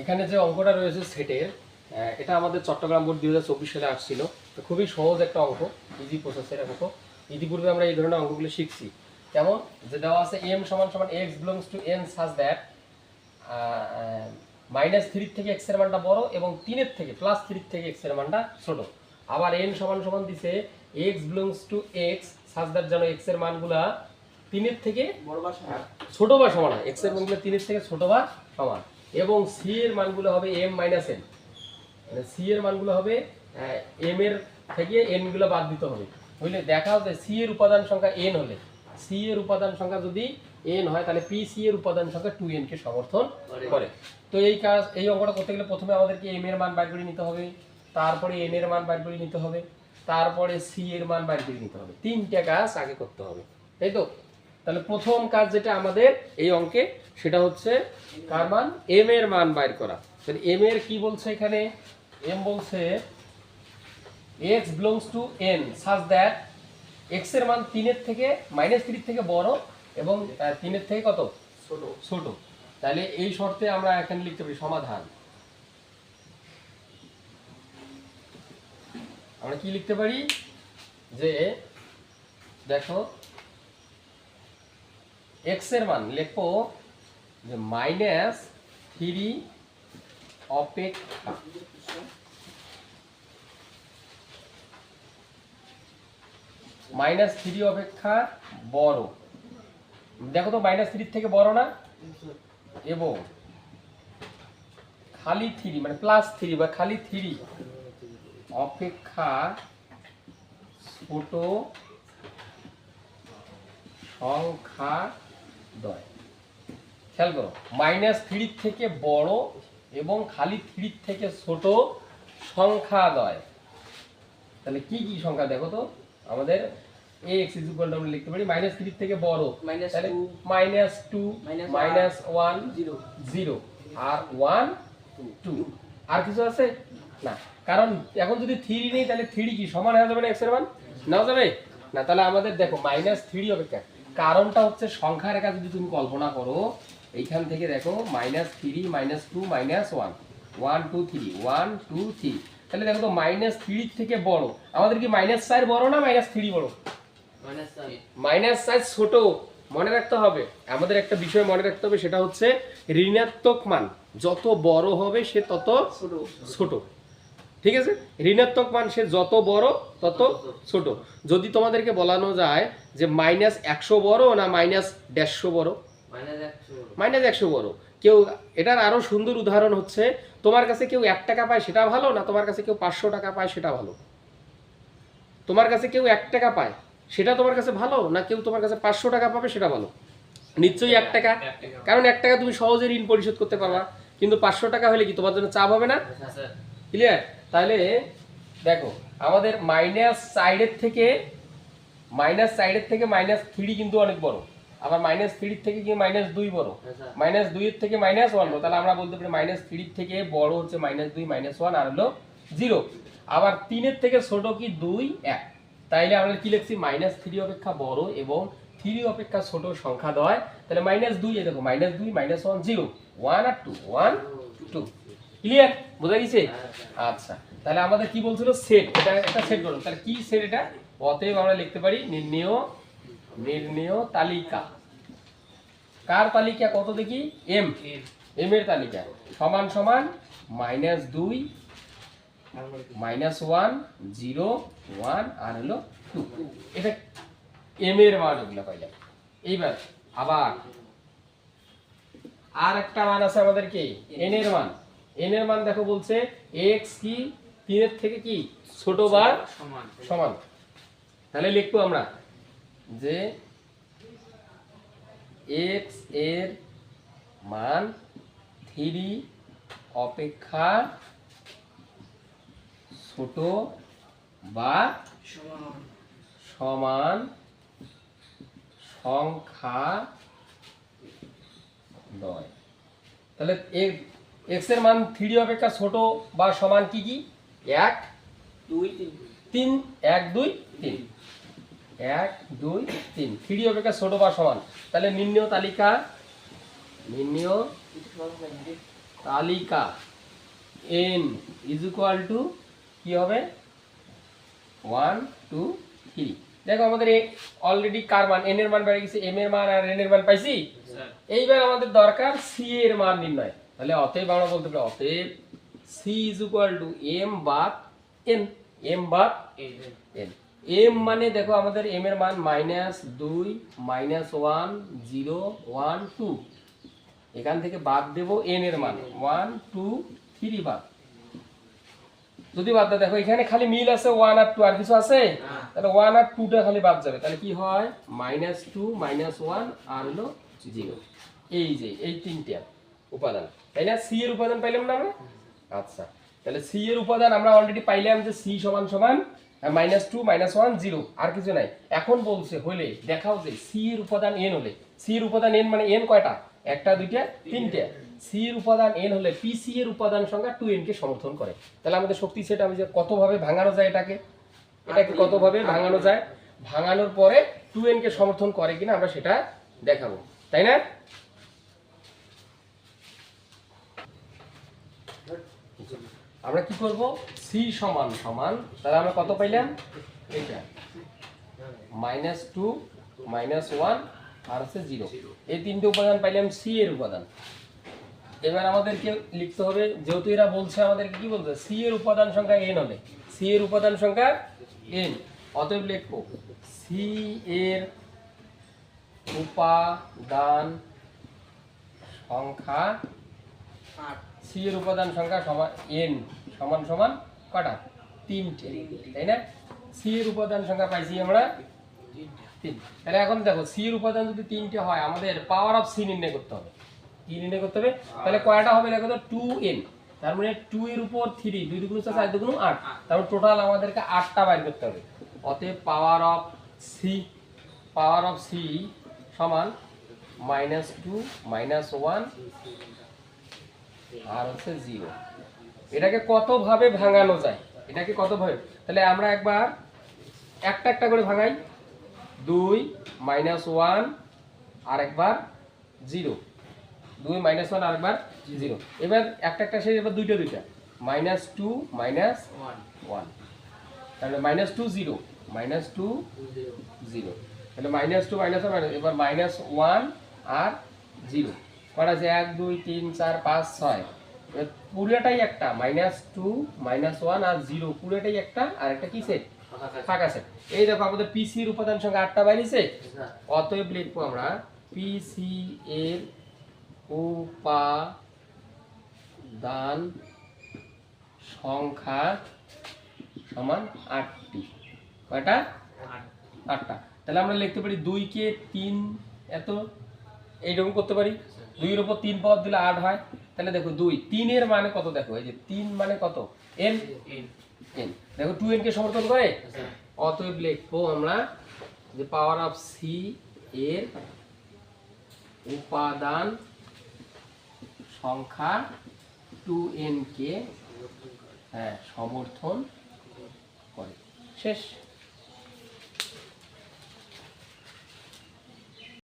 এখানে যে অঙ্কটা রয়েছে সেটের এটা আমাদের চট্টগ্রাম বোর্ড দুই হাজার চব্বিশ সালে আসছিল। তো খুবই সহজ একটা অঙ্ক ইজি প্রসেসের অঙ্ক। ইতিপূর্বে আমরা এই ধরনের অঙ্কগুলো শিখছি। কেমন? যে দেওয়া আছে এম সমান সমান x belongs to N such that minus থ্রির থেকে এক্সের মানটা বড় এবং তিনের থেকে প্লাস থ্রির থেকে এক্সের মানটা ছোট। আবার এন সমান সমান দিছে x belongs to x such that যেন এক্সের মানগুলা তিনের থেকে বড় বা সমান। ছোট বা সমান হয়। এক্স মানগুলো তিনের থেকে ছোট বা সমান। এবং সি এর মানগুলো হবে এম মাইনাস এন মানে সি এর মানগুলো হবে এম এর থেকে এনগুলো বাদ দিতে হবে। বুঝলে? দেখা হচ্ছে সি এর উপাদান সংখ্যা এন হলে। সি এর উপাদান সংখ্যা যদি এন হয় তাহলে পি সি এর উপাদান সংখ্যা টু এন কে সমর্থন করে। তো এই কাজ এই অঙ্কটা করতে গেলে প্রথমে আমাদেরকে এম এর মান বাইর করে নিতে হবে তারপরে এন এর মান বাইর করে নিতে হবে তারপরে সি এর মান বাইর করে নিতে হবে। তিনটা কাজ আগে করতে হবে। তাই তো? তাহলে প্রথম কাজ যেটা আমাদের এই অঙ্কে সেটা হচ্ছে কার মান? এম এর মান বাইর করা। তাহলে এম এর কি বলছে এখানে? এম বলছে X belongs to N such that এক্সের মান তিনের থেকে মাইনাস থ্রির থেকে বড় এবং তিনের থেকে কত? ছোট। ছোট। তাহলে এই শর্তে আমরা এখানে লিখতে পারি সমাধান। আমরা কি লিখতে পারি? যে দেখো এক্সের মান লিখব যে মাইনাস থ্রি অপেক্ষা মাইনাস থ্রি অপেক্ষা বড়। দেখো তো মাইনাস থ্রির থেকে বড় না? এবং খালি থ্রি মানে প্লাস থ্রি বা খালি থ্রি অপেক্ষা ছোট সংখ্যা দয়। খেয়াল করো মাইনাস থ্রির থেকে বড় এবং খালি থ্রির থেকে ছোট সংখ্যা দয়। তাহলে কি কি সংখ্যা দেখো তো? আমাদের এ এক্স ইজ ইকুয়াল আমরা লিখতে পারি মাইনাস থ্রির থেকে বড়। Minus two minus two minus one zero zero আর ওয়ান টু আর কিছু আছে? না। কারণ এখন যদি থ্রি নেই তাহলে থ্রি কি? সমান হয়ে যাবে না এক্সের মান? নাও যাবে না তাহলে আমাদের দেখো মাইনাস থ্রি অপেক্ষা কারণটা হচ্ছে সংখ্যা রেখা যদি তুমি কল্পনা করো এইখান থেকে দেখো minus three minus two minus one one two three one two three তাহলে দেখো তো মাইনাস থ্রির থেকে বড়। আমাদের কি মাইনাস চার বড় না মাইনাস থ্রি বড়? মাইনাস সাইজ ছোট। মনে রাখতে হবে। আমাদের একটা বিষয় মনে রাখতে হবে সেটা হচ্ছে ঋণাত্মক মান। যত বড় হবে সে তত ছোট। ছোট। ঠিক আছে? ঋণাত্মক মান সে যত বড় তত ছোট। যদি তোমাদেরকে বলানো যায় যে মাইনাস একশো বড় না মাইনাস দেড়শো বড়? মাইনাস একশো বড়। কেউ এটার আরও সুন্দর উদাহরণ হচ্ছে তোমার কাছে কেউ এক টাকা পায় সেটা ভালো না তোমার কাছে কেউ পাঁচশো টাকা পায় সেটা ভালো? তোমার কাছে কেউ এক টাকা পায় সেটা তোমার কাছে ভালো না কেউ তোমার কাছে পাঁচশো টাকা পাবে সেটা ভালো? নিশ্চয়ই এক টাকা। কারণ এক টাকা তুমি সহজে ঋণ পরিশোধ করতে পারবা। কিন্তু পাঁচশো টাকা হলে কি তোমার জন্য চাপ হবে না? স্যার ক্লিয়ার তাহলে দেখো আমাদের মাইনাস সাইডের থেকে মাইনাস সাইডের থেকে মাইনাস থ্রি কিন্তু অনেক বড়। আবার মাইনাস থ্রির থেকে কি মাইনাস দুই বড়। মাইনাস দুইয়ের থেকে মাইনাস ওয়ান তাহলে আমরা বলতে পারি মাইনাস থ্রির থেকে বড় হচ্ছে মাইনাস দুই মাইনাস ওয়ান আর হলো জিরো আবার তিনের থেকে ছোট কি দুই এক। তাইলে আমরা কি লিখছি? মাইনাস থ্রি অপেক্ষা বড় এবং থ্রি অপেক্ষা ছোট সংখ্যা দেয় তাহলে মাইনাস দুই দেখো মাইনাস দুই মাইনাস ওয়ান জিরো ওয়ান আর টু ওয়ান টু ক্লিয়ার বোঝা গেছে? আচ্ছা। তাহলে আমাদের কি বলছিল? সেট এটা একটা সেট করো তাহলে কি সেট এটা? অতএব আমরা লিখতে পারি নির্ণেয় নির্ণেয় তালিকা। কার তালিকা? কত দেখি? এম এম এর তালিকা। সমান সমান মাইনাস দুই মাইনাস ওয়ান জিরো ওয়ান আর হলো টু এটা এম এর মান ওগুলো পাইলাম। এইবার আবার। আর একটা মান আছে আমাদের কি? এন এর মান। এন এর মান দেখো বলছে এক্স কি? তিনের থেকে কি? ছোট বা সমান। সমান। তাহলে লিখব আমরা যে এক্সের মান থ্রি অপেক্ষা ছোট বা সমান। সংখ্যা নয়। তাহলে এক্সের মান থ্রি অপেক্ষা ছোট বা সমান কি কি? এক দুই তিন। এক দুই তিন। এক দুই তিন। থ্রি অপেক্ষা ছোট বা সমান। তাহলে নির্ণয় তালিকা নির্ণয় তালিকা। এন ইজ ইকুয়াল টু কি হবে? ওয়ান টু থ্রি দেখো আমাদের অলরেডি কার মান? এন এর মান বেড়ে গেছে এম এর মান আর এন এর মান পাইছি? এইবার আমাদের দরকার সি এর মান নির্ণয়। তাহলে অতএব আমরা বলতে পারি অতএব C is equal to M বাদ এন এম বাদ এন এম মানে দেখো আমাদের এম এর মান মাইনাস দুই minus one zero one two এখান থেকে বাদ দেব এন এর মান। ওয়ান টু থ্রি বাদ যদি বাদ দাও দেখো এখানে খালি মিল আছে ওয়ান আর টু আর কিছু আছে? না। তাহলে ওয়ান আর টুটা খালি বাদ যাবে। তাহলে কি হয়? মাইনাস টু মাইনাস ওয়ান আর হলো জিরো এই যে এই তিনটে। উপাদান। তাই না? সি এর উপাদান পাইলাম না আমরা? আচ্ছা। তাহলে সি এর উপাদান আমরা অলরেডি পাইলাম যে সি সমান সমান minus two minus one zero আর কিছু নাই। এখন বলছে হলে দেখাও যে সি এর উপাদান এন হলে। সি এর উপাদান এন মানে এন কয়টা? একটা, দুইটা, তিনটে। সি এর উপাদান এন হলে পি সি এর উপাদান সংখ্যা টু এন কে সমর্থন করে। তাহলে আমাদের শক্তি সেট আমি যে কতভাবে ভাঙানো যায় এটাকে? এটাকে কতভাবে ভাঙানো যায়? ভাঙানোর পরে টু এন কে সমর্থন করে কিনা আমরা সেটা দেখাবো। তাই না? আমরা কি করব? সি সমান সমান, তাহলে আমরা কত পাইলাম? এইটা। মাইনাস টু মাইনাস ওয়ান আর হচ্ছে জিরো এই তিনটে উপাদান পাইলাম সি এর উপাদান। এবার আমাদেরকে লিখতে হবে, যেহেতু এরা বলছে আমাদেরকে কি বলছে সি এর উপাদান সংখ্যা এন হবে। সি এর উপাদান সংখ্যা এন অতএব লিখব সি এর উপাদান সংখ্যা আট। সি এর উপাদান সংখ্যা সমান এন সমান সমান কটা? তিনটে, তাই না? সি এর উপাদান সংখ্যা পাইছি আমরা তাহলে এখন দেখো, সি এর উপাদান যদি তিনটে হয়, আমাদের পাওয়ার অফ সি নির্ণয় করতে হবে। কি নির্ণয় করতে হবে? তাহলে কয়টা হবে দেখো তো? টু এন তার মানে টু এর উপর থ্রি দুই দুগুণ চার চার দুগুণ আট। তারপর টোটাল আমাদেরকে আটটা বাইর করতে হবে। অতএব power of C power of C সমান মাইনাস টু মাইনাস ওয়ান আর হচ্ছে জিরো এটাকে কতভাবে ভাঙানো যায়? এটাকে কতভাবে? তাহলে আমরা একবার একটা একটা করে ভাঙাই। দুই মাইনাস ওয়ান আর একবার জিরো দুই মাইনাস ওয়ান আর একবার জিরো এবার একটা একটা শেষ এবার দুইটা দুইটা। Minus two minus one one তাহলে minus two zero minus two zero zero তাহলে মাইনাস টু মাইনাস ওয়ান এবার মাইনাস ওয়ান আর জিরো কটা আছে? এক দুই তিন চার পাঁচ ছয়। পুরোটাই একটা মাইনাস টু মাইনাস ওয়ান আর জিরো পুরোটাই একটা আর একটা কি সেট ফাঁকা সেট এই দেখো আমাদের পিসির উপাদান সংখ্যা আটটা বাইরেছে অতএব লিখব আমরা পিসি এর উপাদান সংখ্যা সমান আটটি। কয়টা? আট আটটা। তাহলে আমরা লিখতে পারি দুইকে তিন এত। এইরকম করতে পারি। দুইয়ের উপর তিন পদ দিলে আট হয় তাহলে দেখো দুই। তিনের মানে কত দেখো? এই যে তিন মানে কত? এন? এন। দেখো টু এন কে সমর্থন করে? অতএব লিখব আমরা যে পাওয়ার অফ সি এর উপাদান সংখ্যা টু এন কে হ্যাঁ সমর্থন করে। শেষ।